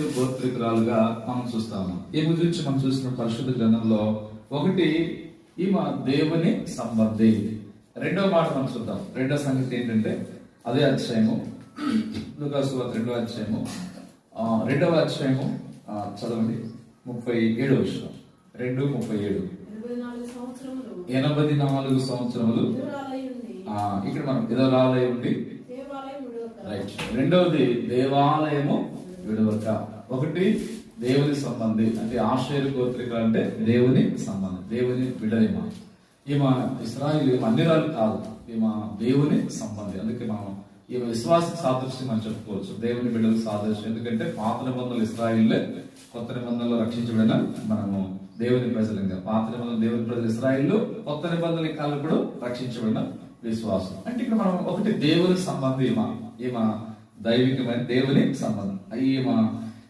గోత్రికురాలుగా మనం చూస్తాము. ఈ గురించి మనం చూసిన పరిశుద్ధ గ్రంథంలో ఒకటి ఈమె దేవుని సంబంధి. రెండో మాట మనం చూద్దాం. రెండో సంగతి ఏంటంటే అదే అధ్యాయము లుకాసు రెండో అధ్యాయము. ఆ, రెండవ అధ్యాయము చదవండి. ముప్పై ఏడు వచ్చిన రెండు ముప్పై ఏడు. ఎనభై నాలుగు సంవత్సరములు. ఇక్కడ మనం ఇదరాలయం ఉండి. రైట్. రెండవది దేవాలయము విడవక. ఒకటి దేవుని సంబంధి. అంటే ఆశ్రయ గోత్రిక అంటే దేవుని సంబంధం దేవుని విడలేమ ఈమె ఇస్రాయిల్ ఈమె అన్ని రాళ్ళు కాదు. ఈమె దేవుని సంబంధి. అందుకే మనం ఈమె విశ్వాస సాదృశ్యం అని చెప్పుకోవచ్చు. దేవుని బిడ్డలకు సాదృశ్యం. ఎందుకంటే పాత నిబంధనలు ఇస్రాయిల్లే కొత్త నిబంధనలు రక్షించబడిన మనము దేవుని ప్రజలంగా. పాత నిబంధనలు దేవుని ప్రజలు ఇస్రాయిల్ కొత్త నిబంధనల కాలం కూడా రక్షించబడిన విశ్వాసం. అంటే ఇక్కడ మనం ఒకటి దేవుని సంబంధి ఈమె. ఈమె దైవికమైన దేవుని సంబంధం. అవి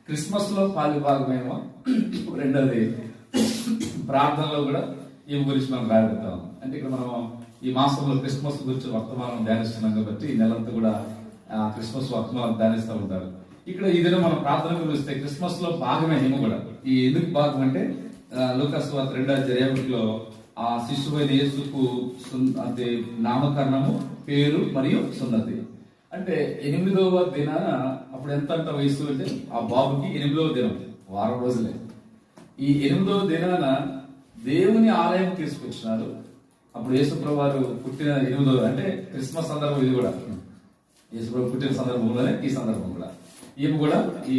క్రిస్మస్లో పాలు భాగమేమో రెండోది ప్రార్థనలో కూడా ఈ గురించి మనం రాయబడతాం అంటే ఇక్కడ మనం ఈ మాసంలో క్రిస్మస్ గురించి వర్తమానం ధ్యానిస్తున్నాం కాబట్టి ఈ నెలంతా కూడా ఆ, క్రిస్మస్ వర్తమానం ధ్యానిస్తూ ఉంటారు. ఇక్కడ ఈ దినం మనం ప్రార్థన గురిస్తే క్రిస్మస్లో భాగమే ఈమె కూడా. ఈ ఎందుకు భాగం అంటే లూకాస్ వార్త రెండో జయములో ఆ శిశువైన యేసుకు అంటే నామకరణము పేరు మరియు సున్నతి. అంటే ఎనిమిదవ దినాన అప్పుడు ఎంత అంత వయసు అంటే ఆ బాబుకి ఎనిమిదవ దినం వారం రోజులే. ఈ ఎనిమిదవ దినాన దేవుని ఆలయం తీసుకొచ్చినారు. అప్పుడు యేసుప్రభు వారు పుట్టిన ఎనిమిదవ అంటే క్రిస్మస్ సందర్భం ఇది కూడా. యేసుప్రభు పుట్టిన సందర్భంలోనే ఈ సందర్భం కూడా. ఈమె కూడా ఈ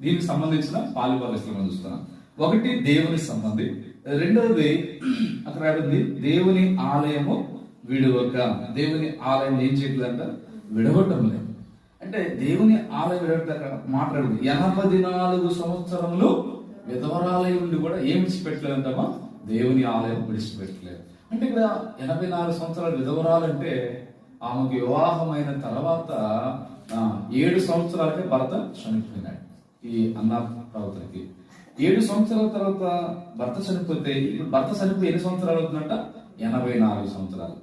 దీనికి సంబంధించిన పాలిపాలిస్తులు మనం చూస్తున్నాం. ఒకటి దేవుని సంబంధి రెండవది అక్కడ ఉంది దేవుని ఆలయము విడువక. దేవుని ఆలయం ఏం చేయట్లేదంట? విడవటం లేదు అంటే దేవుని ఆలయం విడవటం అక్కడ మాట్లాడదు. ఎనభై నాలుగు సంవత్సరములు విధవరాలయం నుండి కూడా ఏం విడిచిపెట్టలేదంటామా దేవుని ఆలయం విడిచిపెట్టలేదు. అంటే ఇక్కడ ఎనభై నాలుగు సంవత్సరాల విధవరాలంటే ఆమెకు వివాహమైన తర్వాత ఏడు సంవత్సరాలకే భర్త చనిపోయినాడు ఈ అన్న ప్రవర్తనకి ఏడు సంవత్సరాల తర్వాత భర్త చనిపోతే ఇప్పుడు భర్త చనిపోయి ఎన్ని సంవత్సరాలు అవుతుందంట? ఎనభై నాలుగు సంవత్సరాలు.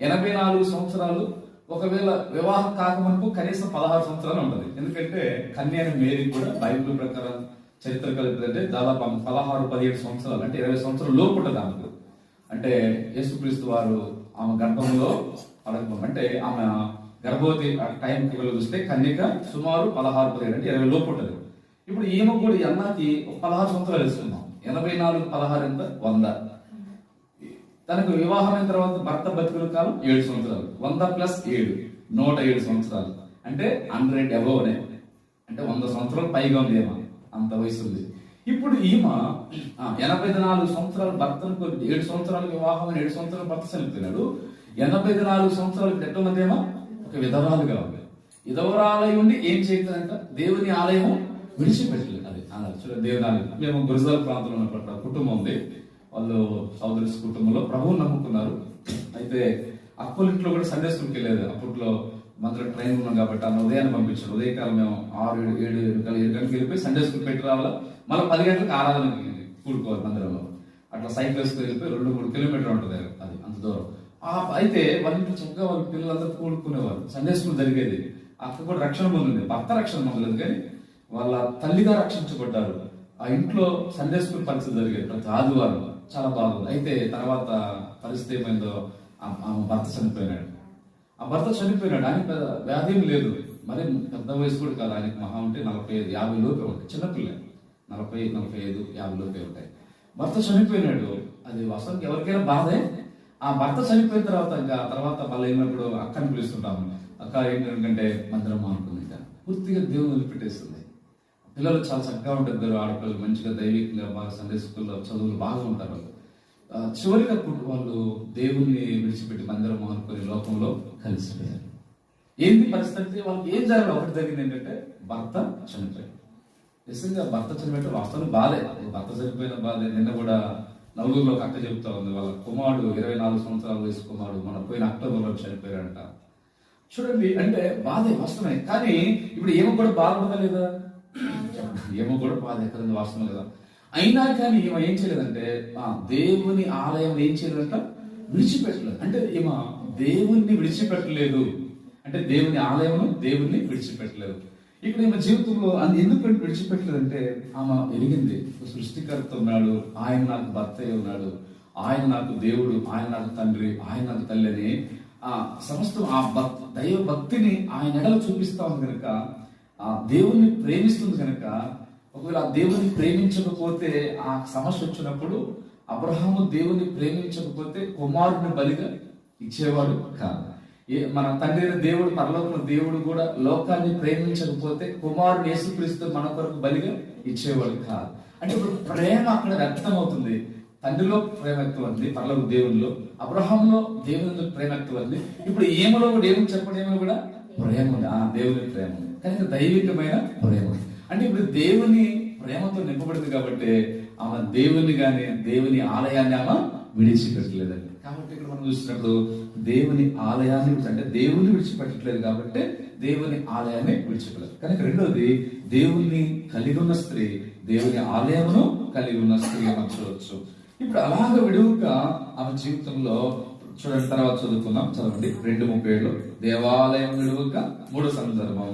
ఎనభై నాలుగు సంవత్సరాలు ఒకవేళ వివాహం కాకమునుపు కనీసం పదహారు సంవత్సరాలు ఉంటుంది. ఎందుకంటే కన్య అనే మేరీ కూడా బైబిల్ ప్రకారం చరిత్ర కలిపితే దాదాపు ఆమె పదహారు పదిహేడు సంవత్సరాలు అంటే ఇరవై సంవత్సరాలు లోపు ఉంటుంది ఆమెకు. అంటే యేసుక్రీస్తు వారు ఆమె గర్భంలో పడకం అంటే ఆమె గర్భవతి ఆ టైంకి చూస్తే కన్యక సుమారు పదహారు పదిహేడు అంటే ఇరవై లోపు ఉంటుంది. ఇప్పుడు ఈమె కూడా ఈ అన్నకి పదహారు సంవత్సరాలు ఇస్తున్నాం ఎనభై నాలుగు పదహారు ఎంత? వంద. తనకు వివాహమైన తర్వాత భర్త బతికిన కాలం ఏడు సంవత్సరాలు. వంద ప్లస్ ఏడు. నూట ఏడు సంవత్సరాలు. అంటే హండ్రెడ్ అబోవ్నే అంటే వంద సంవత్సరాలు పైగా ఉంది ఏమో అంత వయసు ఉంది. ఇప్పుడు ఈమె ఎనభై నాలుగు సంవత్సరాలు భర్తను ఏడు సంవత్సరాలు వివాహం అని ఏడు సంవత్సరాలు భర్త చనిపోయినాడు. ఎనభై నాలుగు సంవత్సరాలు ఎట్లా ఒక విధవరాలుగా ఉంది విధవరాలయం ఉండి ఏం చేయగలంట దేవుని ఆలయం విడిచిపెట్టలేదు అది చూడండి దేవుని ఆలయం. మేము గురిజాల ప్రాంతంలో ఉన్నప్పుడు కుటుంబం ఉంది. వాళ్ళు సోదరి కుటుంబంలో ప్రభువు నమ్ముకున్నారు. అయితే అప్పులింట్లో కూడా సండే స్కూల్కి వెళ్ళేది. అప్పట్లో మంత్రులు ట్రైన్ ఉన్నాం కాబట్టి ఆ ఉదయాన్ని పంపించారు. ఉదయకాలం మేము ఆరు ఏడు ఏడు ఏడు గంటల ఏడు గంటలకు వెళ్ళిపోయి సండే స్కూల్ పెట్టి రావాలా? మళ్ళీ పది గంటలకు ఆరాధనకి కూడుకోవాలి మందిరంలో. అట్లా సైకిల్ వేసుకుని వెళ్ళిపోయి రెండు మూడు కిలోమీటర్ ఉంటుంది అది అంత దూరం. ఆ అయితే వాళ్ళ ఇంట్లో చక్కగా వాళ్ళ పిల్లలందరూ కూడుకునేవారు. సండే స్కూల్ జరిగేది. అక్క కూడా రక్షణ పొందింది భర్త రక్షణ పొందలేదు కానీ వాళ్ళ తల్లిగా రక్షించబడ్డారు. ఆ ఇంట్లో సండే స్కూల్ పరిస్థితి జరిగేది. ప్రతి ఆదివారం. చాలా బాగుంది. అయితే తర్వాత పరిస్థితి ఏమైందో ఆమె భర్త చనిపోయినాడు. ఆ భర్త చనిపోయినాడు. ఆయన పెద్ద వ్యాధి లేదు. మరి పెద్ద వయసు కూడా కాదు. ఆయనకి మహా ఉంటే నలభై ఐదు యాభై లోపే ఉంటాయి. చిన్నపిల్ల నలభై నలభై ఐదు యాభై లోపే ఉంటాయి. భర్త చనిపోయినాడు. అది వాస్తవానికి ఎవరికైనా బాధే. ఆ భర్త చనిపోయిన తర్వాత ఇంకా తర్వాత మళ్ళీ అయినప్పుడు అక్కని పిలుస్తుంటాము. అక్క ఏంటంటే మందిరం అనుకుంది ఇంకా పూర్తిగా దేవుని వదిలిపెట్టేస్తుంది. పిల్లలు చాలా చక్కగా ఉంటారు ఇద్దరు ఆడపిల్లలు మంచిగా దైవికంగా బాగా సండే స్కూల్లో చదువులు బాగా ఉంటారు. వాళ్ళు చివరిగా వాళ్ళు దేవుణ్ణి విడిచిపెట్టి మందిరం అనుకుని లోకంలో కలిసిపోయారు. ఏంది పరిస్థితి? వాళ్ళకి ఏం జరగదు ఒకటి జరిగింది ఏంటంటే భర్త చనిపోయాడు. నిజంగా భర్త చనిపోయితే వాస్తవం బాధే భర్త చనిపోయిన బాధే నిన్న కూడా నలుగురులో అక్క చెప్తా ఉంది. వాళ్ళ కుమారుడు ఇరవై నాలుగు సంవత్సరాల వయసు కుమారుడు మన పోయిన అక్టోబర్లో చనిపోయారంట చూడండి అంటే బాధే వస్తున్నాయి కానీ ఇప్పుడు ఏమో కూడా బాధపడదా లేదా? ఏమో కూడా బాధ ఎక్కడ వాస్తవం కదా. అయినా కానీ ఈమె ఏం చేయలేదంటే ఆ దేవుని ఆలయం ఏం చేయలేదంట? విడిచిపెట్టలేదు. అంటే ఈమె దేవుణ్ణి విడిచిపెట్టలేదు. అంటే దేవుని ఆలయమును దేవుణ్ణి విడిచిపెట్టలేదు. ఇక్కడ ఈమె జీవితంలో అది ఎందుకు విడిచిపెట్టలేదంటే ఆమె ఎరిగింది. సృష్టికర్త ఉన్నాడు. ఆయన నాకు భర్త ఉన్నాడు. ఆయన నాకు దేవుడు. ఆయన నాకు తండ్రి. ఆయన నాకు తల్లి అని ఆ సమస్తం ఆ భక్ దైవ భక్తిని ఆయన ఎడలు చూపిస్తా ఉంది కనుక ఆ దేవుణ్ణి ప్రేమిస్తుంది కనుక ఒకవేళ ఆ దేవుని ప్రేమించకపోతే ఆ సమస్య వచ్చినప్పుడు అబ్రహాము దేవుని ప్రేమించకపోతే కుమారుడిని బలిగా ఇచ్చేవాడు కాదు. ఏ మన తండ్రి దేవుడు పరలోకం దేవుడు కూడా లోకాన్ని ప్రేమించకపోతే కుమారుడు యేసుక్రీస్తు మన కొరకు బలిగా ఇచ్చేవాడు కాదు. అంటే ఇప్పుడు ప్రేమ అక్కడ వ్యక్తం అవుతుంది తండ్రిలో ప్రేమ వ్యక్తమైంది పరలోక దేవునిలో. అబ్రహంలో దేవుని ప్రేమ వ్యక్తమైంది ఇప్పుడు ఏమలో కూడా ఏమని చెప్పడం ఏమో కూడా ప్రేమ ఉంది ఆ దేవుని ప్రేమ ఉంది కానీ దైవికమైన ప్రేమ. ఉంది. అంటే ఇప్పుడు దేవుని ప్రేమతో నింపబడింది కాబట్టి ఆమె దేవుని కానీ దేవుని ఆలయాన్ని ఆమె విడిచిపెట్టలేదండి. కాబట్టి ఇక్కడ మనం చూసినప్పుడు దేవుని ఆలయాన్ని విడిచి- అంటే దేవుని విడిచిపెట్టట్లేదు కాబట్టి దేవుని ఆలయాన్ని విడిచిపెట్టలేదు. కనుక రెండోది దేవుని కలిగి ఉన్న స్త్రీ దేవుని ఆలయమును కలిగి ఉన్న స్త్రీ మనం చూడవచ్చు ఇప్పుడు అలాగ విడువుగా ఆమె జీవితంలో చూడండి తర్వాత చదువుకుందాం. చదవండి. రెండు ముప్పై ఏళ్ళు దేవాలయం నిలువక మూడో సందర్భం.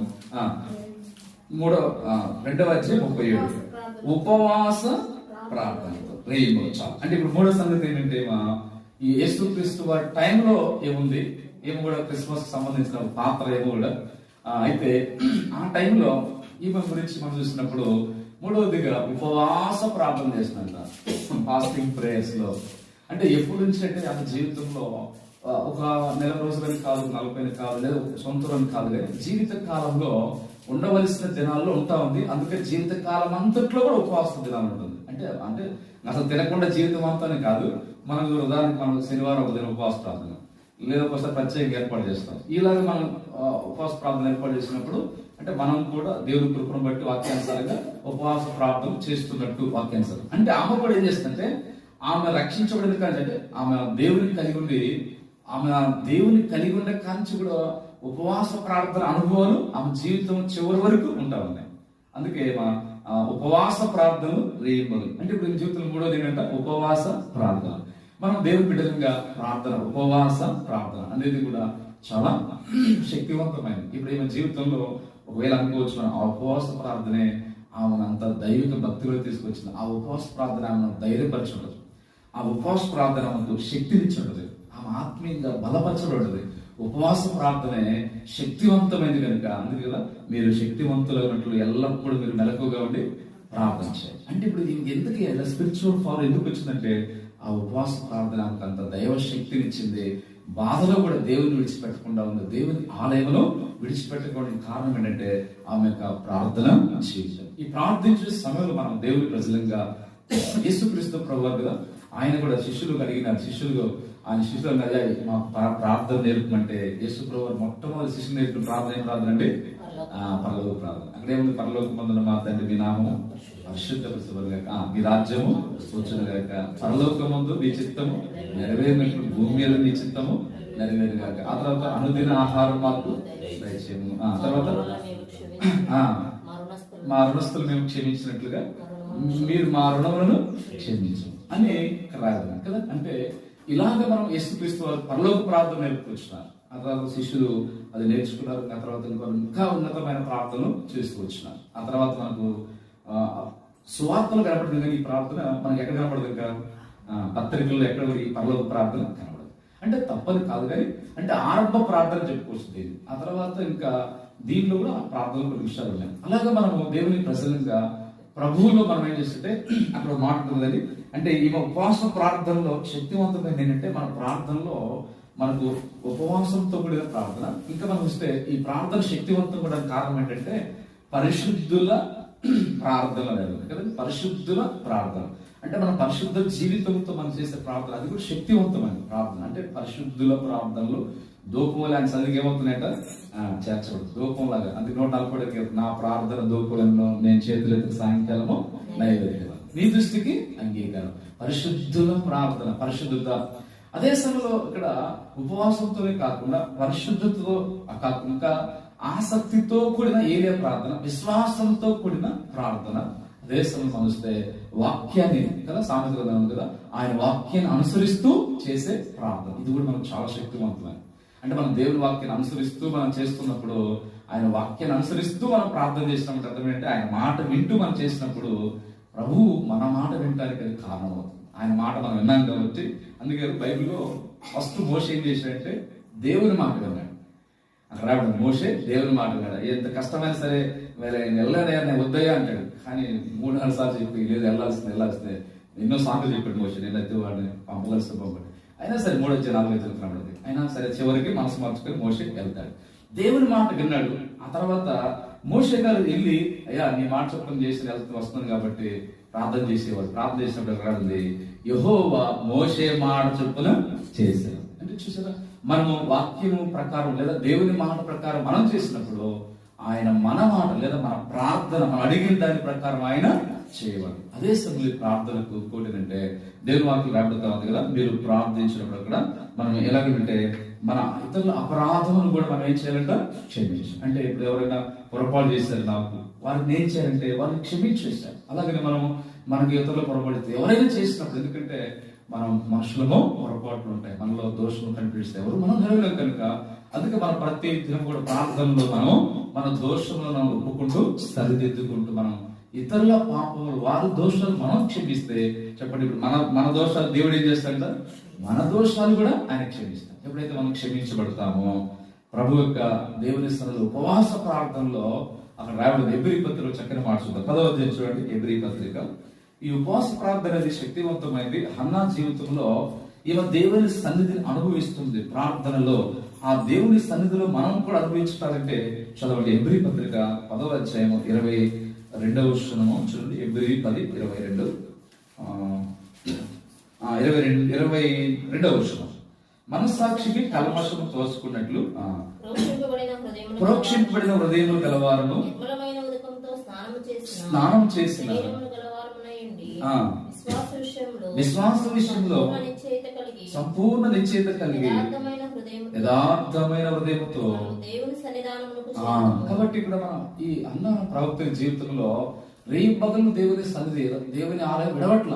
మూడో రెండవ అధ్యాయం ముప్పై ఏడు. ఉపవాస ప్రార్థనతో. రేయిమో అంటే ఇప్పుడు మూడో సంగతి ఏంటంటే మా ఈ యేసుక్రీస్తు వారి టైంలో ఏముంది? ఏమో కూడా క్రిస్మస్ సంబంధించిన పాత్ర ఏమో కూడా. అయితే ఆ టైంలో ఈమె గురించి మనం చూసినప్పుడు మూడవదిగా ఉపవాస ప్రార్థన చేసినంత ఫాస్టింగ్ ప్రేయర్స్లో. అంటే ఎప్పుడు నుంచి అంటే ఆమె జీవితంలో ఒక నెల రోజులని కాదు నలభై కాదు లేదా ఒక కాదు కానీ జీవిత కాలంలో ఉండవలసిన దినాల్లో ఉంటా ఉంది. అందుకే జీవిత కాలం అంతట్లో కూడా ఉపవాస దినాలు ఉంటుంది. అంటే అంటే అసలు తినకుండా జీవితం అంతానే కాదు. మనం ఉదాహరణకు మనం శనివారం ఒక దిన ఉపవాస ప్రార్థన లేదా ఒకసారి ప్రత్యేకంగా ఏర్పాటు చేస్తాం. ఇలాగ మనం ఉపవాస ప్రార్థన ఏర్పాటు చేసినప్పుడు అంటే మనం కూడా దేవుని కృపను బట్టి వాక్యానుసారంగా ఉపవాస ప్రార్థన చేస్తున్నట్టు వాక్యానుసారం. అంటే ఆమె కూడా ఏం చేస్తుందంటే ఆమె రక్షించబడింది కానీ అంటే ఆమె దేవుని కలిగి ఉండి ఆమె దేవుని కలిగి ఉండే కాంచి కూడా ఉపవాస ప్రార్థన అనుభవాలు ఆమె జీవితం చివరి వరకు ఉంటా ఉన్నాయి. అందుకే మా ఉపవాస ప్రార్థనలు రేయబడు అంటే ఇప్పుడు జీవితంలో మూడోది ఏంటంటే ఉపవాస ప్రార్థన. మనం దేవుని బిడ్డలుగా ప్రార్థన ఉపవాస ప్రార్థన అనేది కూడా చాలా శక్తివంతమైనది. ఇప్పుడు ఈమె జీవితంలో ఒకవేళ అనుకోవచ్చు మనం ఆ ఉపవాస ప్రార్థనే ఆమెను అంత దైవిక భక్తిలో తీసుకొచ్చింది ఆ ఉపవాస ప్రార్థన ఆమెను ధైర్యపరచుకోవచ్చు. ఆ ఉపవాస ప్రార్థన మనకు శక్తినిచ్చుండదు ఆమె ఆత్మీయంగా బలపరచబడదు. ఉపవాస ప్రార్థనే శక్తివంతమైనది కనుక అందుకు కదా మీరు శక్తివంతులైనట్లు ఎల్లప్పుడూ మీరు మెలకుగా ఉండి ప్రార్థన చేయాలి. అంటే ఇప్పుడు దీనికి ఎందుకు స్పిరిచువల్ ఫాలో ఎందుకు వచ్చిందంటే ఆ ఉపవాస ప్రార్థన అంత దైవ శక్తినిచ్చింది బాధలో కూడా దేవుని విడిచిపెట్టకుండా ఉంది. దేవుని ఆలయంలో విడిచిపెట్టడానికి కారణం ఏంటంటే ఆమె యొక్క ప్రార్థన జీవితం ఈ ప్రార్థించే సమయంలో మనం దేవుని ప్రజలంగా యేసుక్రీస్తు ప్రభు కదా ఆయన కూడా శిష్యులు కలిగినారు శిష్యులు ఆయన శిష్యులు అన్నది మా ప్రా- ప్రార్థన నేర్పమంటే యేసు ప్రభు మొట్టమొదటి శిష్యులు నేర్పిన ప్రార్థన ఏం ప్రార్థన అంటే ఆ, పరలోక ప్రార్థన. అక్కడ ఏముంది? పరలోక పొందిన మా తండ్రి మీ నామము పరిశుద్ధపరచబడగాక ఆ, మీ రాజ్యము వచ్చునుగాక పరలోక ముందు మీ చిత్తము నెరవేరినట్లు భూమి మీద మీ చిత్తము నెరవేరుగాక ఆ తర్వాత అనుదిన ఆహారం మాకు దయచేయము. ఆ తర్వాత? మా రుణస్తులు మేము క్షమించినట్లుగా మీరు మా రుణములను క్షమించు. అని ఇక్కడ రాయబడింది కదా? అంటే ఇలాగ మనం యేసుక్రీస్తు వారు పరలోక ప్రార్థన నేర్పుకొచ్చినారు ఆ తర్వాత శిష్యులు అది నేర్చుకున్నారు. ఆ తర్వాత ఇంకో ఇంకా ఉన్నతమైన ప్రార్థనలు చేస్తూ వచ్చినారు. ఆ తర్వాత మనకు సువార్తలు కనపడుతుంది కానీ ఈ ప్రార్థన మనకి ఎక్కడ కనపడదు ఇంకా? పత్రికల్లో ఎక్కడ ఈ పరలోక ప్రార్థన కనపడదు. అంటే తప్పని కాదు కానీ అంటే ఆరంభ ప్రార్థన చెప్పుకోవచ్చు దీన్ని ఆ తర్వాత ఇంకా దీంట్లో కూడా ఆ ప్రార్థనలు కొన్ని విషయాలు ఉన్నాయి. అలాగే మనము దేవుని ప్రసన్నంగా ప్రభువులో మనం ఏం చేస్తుంటే అక్కడ ఒక మాట ఉంటుందని అంటే ఈ ఉపవాస ప్రార్థనలో శక్తివంతమైనది ఏంటంటే మన ప్రార్థనలో మనకు ఉపవాసంతో కూడిన ప్రార్థన. ఇంకా మనం వస్తే ఈ ప్రార్థన శక్తివంతం కూడా కారణం ఏంటంటే పరిశుద్ధుల ప్రార్థన అనేది కదా పరిశుద్ధుల ప్రార్థన. అంటే మన పరిశుద్ధ జీవితంతో మనం చేసే ప్రార్థన అది కూడా శక్తివంతమైన ప్రార్థన. అంటే పరిశుద్ధుల ప్రార్థనలు దూపం ఆయన చదివి ఏమవుతున్నాయట? ఆ, దూపంలాగా. అందుకే నూట నలభై నా ప్రార్థన దూపంలో నేను చేతులెత్తి సాయంకాలము నైవేద్యం. నీ దృష్టికి అంగీకారం. పరిశుద్ధుల ప్రార్థన పరిశుద్ధత అదే సమయంలో ఇక్కడ ఉపవాసంతోనే కాకుండా పరిశుద్ధతతో కాకుండా ఇంకా ఆసక్తితో కూడిన ఏరియా ప్రార్థన విశ్వాసంతో కూడిన ప్రార్థన. అదే సమయం మనం వాక్యాన్ని కదా సామెత కదా ఆయన వాక్యాన్ని అనుసరిస్తూ చేసే ప్రార్థన. ఇది కూడా మనకు చాలా శక్తివంతమైన. అంటే మనం దేవుని వాక్యాన్ని అనుసరిస్తూ మనం చేస్తున్నప్పుడు ఆయన వాక్యాన్ని అనుసరిస్తూ మనం ప్రార్థన చేసినప్పుడు అర్థం ఏంటంటే ఆయన మాట వింటూ మనం చేసినప్పుడు ప్రభువు మన మాట వినడానికి అది కారణం అవుతుంది ఆయన మాట మనం విన్నాం కాబట్టి అందుకే బైబిల్లో ఫస్ట్ మోసే ఏం చేశాడంటే దేవుని మాట విన్నాడు. అక్కడ రావడం మోసే దేవుని మాట విన్నాడు. ఎంత కష్టమైనా సరే వేరే వెళ్ళాడయ్యా నేను వద్దయ్యా అంటాడు. కానీ మూడు నాలుగు సార్లు చెప్పి లేదు వెళ్ళాల్సింది వెళ్ళాల్సిందే. ఎన్నో సార్లు చెప్పాడు మోసే నేను అయితే వాడిని పంపగలిస్తే పంపండి. అయినా సరే మూడు వచ్చే నాలుగు వచ్చి అయినా సరే చివరికి మనసు మార్చుకొని మోసే వెళ్తాడు. దేవుని మాట విన్నాడు. ఆ తర్వాత మోసే గారు వెళ్ళి అయ్యా నీ మాట చొప్పున చేసి వస్తుంది కాబట్టి ప్రార్థన చేసేవాడు ప్రార్థన చేసినప్పుడు ఎక్కడ ఉంది? యహోవా మోసే మాట చొప్పున చేశారు. అంటే చూసారా మనము వాక్యము ప్రకారం లేదా దేవుని మాట ప్రకారం మనం చేసినప్పుడు ఆయన మన మాట లేదా మన ప్రార్థన మనం అడిగిన దాని ప్రకారం ఆయన చేయవాలి అదే సమయంలో ప్రార్థనకు కోటినంటే దేవుని వాక్యం రాబడుతా ఉంది కదా? మీరు ప్రార్థించినప్పుడు అక్కడ మనం ఎలాగంటే మన ఇతరుల అపరాధములు కూడా మనం ఏం చేయాలంట? క్షమించు. అంటే ఇప్పుడు ఎవరైనా పొరపాటు చేశారు నాకు వారిని ఏం చేయాలంటే వారిని క్షమించేశారు అలాగనే మనం మనకి ఇతరులు పొరపడితే ఎవరైనా చేసినప్పుడు ఎందుకంటే మనం మనుషులము పొరపాట్లు ఉంటాయి మనలో దోషం కనిపిస్తే ఎవరు మనం నెరవేరం కనుక అందుకే మన ప్రతి దినం కూడా ప్రార్థనలో మనం మన దోషములను ఒప్పుకుంటూ సరిదిద్దుకుంటూ మనం ఇతరుల పాపములు వారి దోషాలు మనం క్షమిస్తే చెప్పండి ఇప్పుడు మన మన దోషాలు దేవుడు ఏం చేస్తాడంట? మన దోషాలు కూడా ఆయన క్షమిస్తాం ఎప్పుడైతే మనం క్షమించబడతామో ప్రభు యొక్క దేవుని స్థలంలో ఉపవాస ప్రార్థనలో అక్కడ రాయబడింది ఎబ్రి పత్రిక చక్కని మాట చూద్దాం. పదవ అధ్యాయం చూడండి ఎబ్రి పత్రిక. ఈ ఉపవాస ప్రార్థన అనేది శక్తివంతమైంది. హన్నా జీవితంలో ఈమె దేవుని సన్నిధిని అనుభవిస్తుంది. ప్రార్థనలో ఆ దేవుని సన్నిధిలో మనం కూడా అనుభవించాలంటే చదవండి ఎబ్రి పత్రిక పదవ అధ్యాయం ఇరవై రెండవ వచనము. చూడండి ఎబ్రి పది ఇరవై రెండు. ఆ, ఇరవై రెండు ఇరవై రెండవ వచనం మనస్సాక్షికి కల్మషము తోసుకున్నట్లు ప్రోక్షింపబడిన స్నానము చేసిన స్నానం చేసిన. విశ్వాస విషయంలో సంపూర్ణ నిశ్చయిత కలిగి యథార్థమైన హృదయంతో. కాబట్టి ఇక్కడ మనం ఈ అన్న ప్రవక్త జీవితంలో రేపు పగలు దేవుని సన్నిధి దేవుని ఆలయం విడవట్ల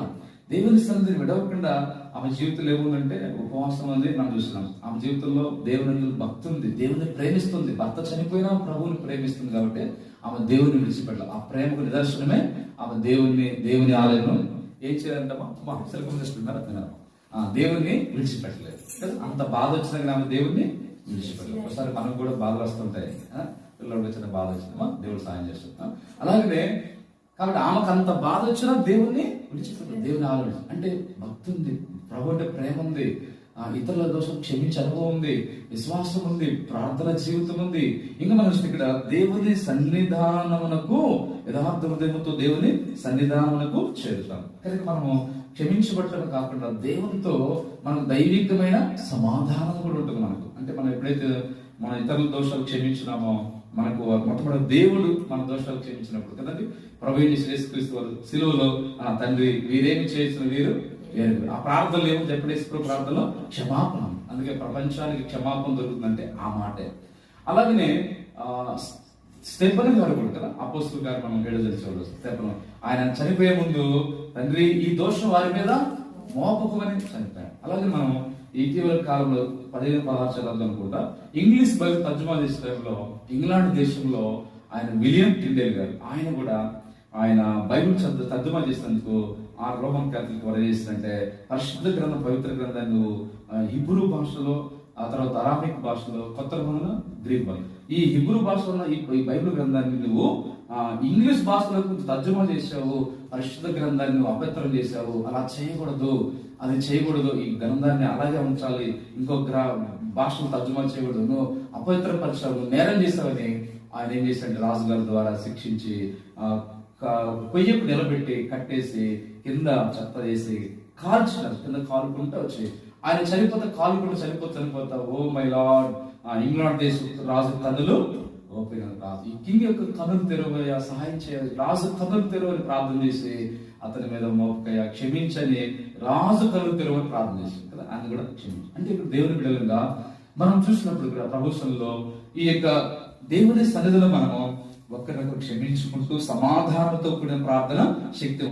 దేవుని సన్నిధిని విడవకుండా ఆమె జీవితంలో ఏముందంటే ఉపవాసం అనేది మనం చూస్తున్నాం. ఆమె జీవితంలో దేవుని భక్తి ఉంది దేవుని ప్రేమిస్తుంది. భర్త చనిపోయినా ప్రభువుని ప్రేమిస్తుంది కాబట్టి ఆమె దేవుని విడిచిపెట్టాలి. ఆ ప్రేమకు నిదర్శనమే ఆమె దేవుని దేవుని ఆలయం ఏం చేయాలంటమ్మా మా సెలకం చేస్తున్నారు ఆ దేవుని విడిచిపెట్టలేదు. అంత బాధ వచ్చినా కానీ ఆమె దేవుణ్ణి విడిచిపెట్టలేదు. ఒకసారి మనకు కూడా బాధలు వస్తుంటాయి. ఆ? పిల్లలకు వచ్చిన బాధ వచ్చిందమ్మా దేవుడు సాయం చేస్తున్నాం అలాగనే కాబట్టి ఆమెకు అంత బాధ వచ్చినా దేవుణ్ణి విడిచిపెట్టలేదు దేవుని ఆలోచన అంటే భక్తి ఉంది ప్రభు అంటే ప్రేమ ఉంది. ఆ ఇతరుల దోషం క్షమించే అనుభవం ఉంది. విశ్వాసం ఉంది. ప్రార్థన జీవితం ఉంది. ఇంకా మనం చూస్తే ఇక్కడ దేవుని సన్నిధానమునకు యథార్థ హృదయంతో దేవుని సన్నిధానమునకు చేరుతాం. కనుక మనము క్షమించబట్టడం కాకుండా దేవునితో మనం దైవికమైన సమాధానం కూడా ఉంటుంది మనకు. అంటే మనం ఎప్పుడైతే మన ఇతరుల దోషాలు క్షమించినామో మనకు మొట్టమొదటి దేవుడు మన దోషాలు క్షమించినప్పుడు. కదండి? ప్రభు శ్రేష్క్రీస్తు సిలువలో ఆ తండ్రి వీరేమి చేసిన వీరు వేరు ఆ ప్రార్థనలు ఏమో చెప్పడేశ్వర ప్రార్థనలో క్షమాపణ. అందుకే ప్రపంచానికి క్షమాపణ దొరుకుతుందంటే ఆ మాటే. అలాగనే ఆ, స్టెఫన్ గారు కూడా కదా అపోస్తుల గారు మనం ఏడు చూడదు స్టెఫన్ ఆయన చనిపోయే ముందు తండ్రి ఈ దోషం వారి మీద మోపకమని చనిపోయాడు. అలాగే మనం ఇటీవల కాలంలో పదిహేను పదహారు శతాబ్దం కూడా ఇంగ్లీష్ బైబిల్ తర్జుమా చేసే టైంలో ఇంగ్లాండ్ దేశంలో ఆయన విలియం టిండేల్ గారు ఆయన కూడా ఆయన బైబిల్ చదువు తర్జుమా చేసినందుకు ఆ రోమన్ క్యాథలిక్ వారు ఏం పరిశుద్ధ గ్రంథం పవిత్ర గ్రంథాన్ని హిబ్రూ భాషలో ఆ తర్వాత అరామిక్ భాషలో కొత్త నిబంధన గ్రీక్ భాష ఈ హిబ్రూ భాషలో ఈ ఈ బైబిల్ గ్రంథాన్ని నువ్వు ఇంగ్లీష్ భాషలో కొంచెం తర్జుమా చేసావు పరిశుద్ధ గ్రంథాన్ని నువ్వు అభ్యంతరం చేసావు అలా చేయకూడదు. అది చేయకూడదు ఈ గ్రంథాన్ని అలాగే ఉంచాలి ఇంకో గ్రా భాషను తర్జుమా చేయకూడదు నువ్వు అపవిత్ర నువ్వు నేరం చేస్తావని ఆయన ఏం చేశాడు రాజుగారి ద్వారా శిక్షించి కొయ్యకు నిలబెట్టి కట్టేసి కింద చెత్త వేసి కాల్చినారు. కింద కాలుకుంటూ వచ్చి. ఆయన చనిపోతే కాలుకుంటూ చనిపోతే చనిపోతా ఓ మై లార్డ్ ఇంగ్లాండ్ దేశ రాజు కన్నులు ఓపెన్ రాజు ఈ కింగ్ యొక్క కన్నులు తెరవయ్యా సహాయం చేయాలి. రాజు కన్నులు తెరవని ప్రార్థన చేసి అతని మీద మోపకయ్య క్షమించని రాజు కలుగు తెరవని ప్రార్థన చేసింది కదా? ఆయన కూడా క్షమించి అంటే ఇప్పుడు దేవుని బిడ్డలుగా మనం చూసినప్పుడు కూడా ప్రభుత్వంలో ఈ యొక్క దేవుని సన్నిధిలో మనము ఒకరినొకరు క్షమించుకుంటూ సమాధానంతో కూడిన ప్రార్థన శక్తి